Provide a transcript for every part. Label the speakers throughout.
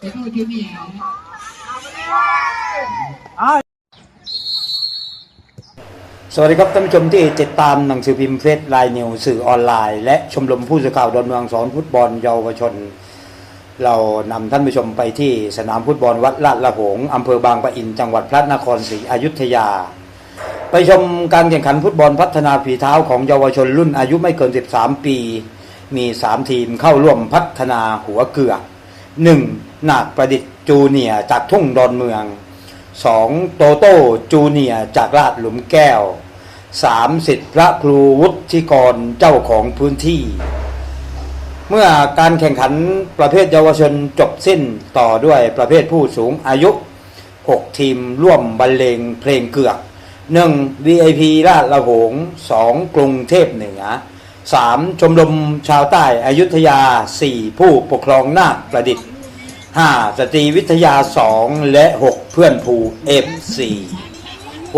Speaker 1: เป็นผู้ที่มีของ
Speaker 2: สวัสดีครับท่านผู้ชมที่ติดตามหนังสือพิมพ์เฟซไลน์นิวสื่อออนไลน์ และชมรมผู้สื่อข่าวดอนเมืองสอนฟุตบอลเยาวชน เรานำท่านผู้ชมไปที่สนามฟุตบอลวัดลาดละหงอำเภอบางปะอินจังหวัดพระนครศรีอยุธยา ไปชมการแข่งขันฟุตบอลพัฒนาฝีเท้าของเยาวชนรุ่นอายุไม่เกิน 13 ปี มี 3 ทีมเข้าร่วมพัฒนาหัวเกือก 1. นาคประดิษฐ์จูเนียจากทุ่งดอนเมือง 2. โตโต้จูเนียจากลาดหลุมแก้ว 3. สิทธิพระครูวุฒิกรเจ้าของพื้นที่ เมื่อการแข่งขันประเภทเยาวชนจบสิ้นต่อด้วยประเภทผู้สูงอายุ 6 ทีมร่วมบรรเลงเพลงเกือก 1. VIP ลาดละโหง 2. กรุงเทพเหนือ 3. ชมรมชาวใต้อายุทยา 4. ผู้ปกครองนาคประดิษฐ์ 5. สตรีวิทยา 2 และ 6 เพื่อนภูเอฟซี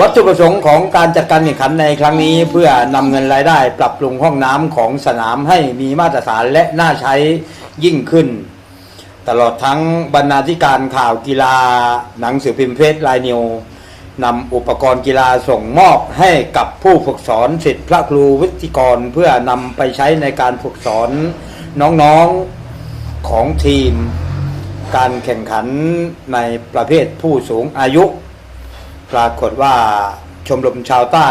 Speaker 2: วัตถุประสงค์ของการจัดการแข่งขันในครั้งนี้ เพื่อนำเงินรายได้ปรับปรุงห้องน้ำของสนามให้มีมาตรฐานและน่าใช้ยิ่งขึ้น ตลอดทั้งบรรณาธิการข่าวกีฬาหนังสือพิมพ์เพจลายนิว นำอุปกรณ์กีฬาส่งมอบให้กับผู้ฝึกสอนสิทธิพระครูวิทยกร เพื่อนำไปใช้ในการฝึกสอนน้องๆของทีม การแข่งขันในประเภทผู้สูงอายุ ปรากฏว่าชมรมชาวใต้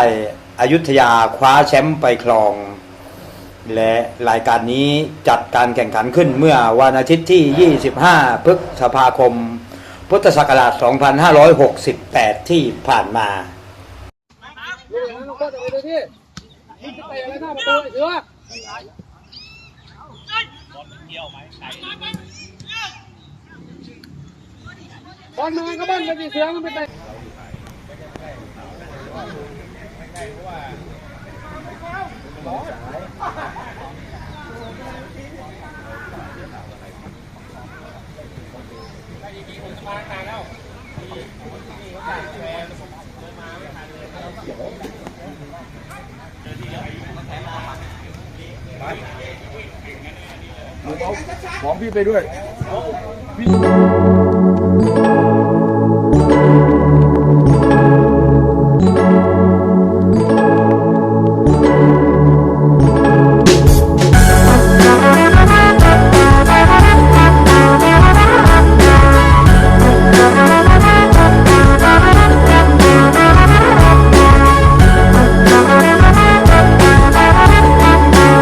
Speaker 2: อายุทยาคว้าแชมป์ไปครอง และรายการนี้จัดการแข่งขันขึ้นเมื่อวันอาทิตย์ที่ 25 พฤษภาคม พุทธศักราช 2568 ที่ผ่านมา
Speaker 3: บอลมาก็บอลไปดิเสือมันไป
Speaker 4: ของพี่ไปด้วย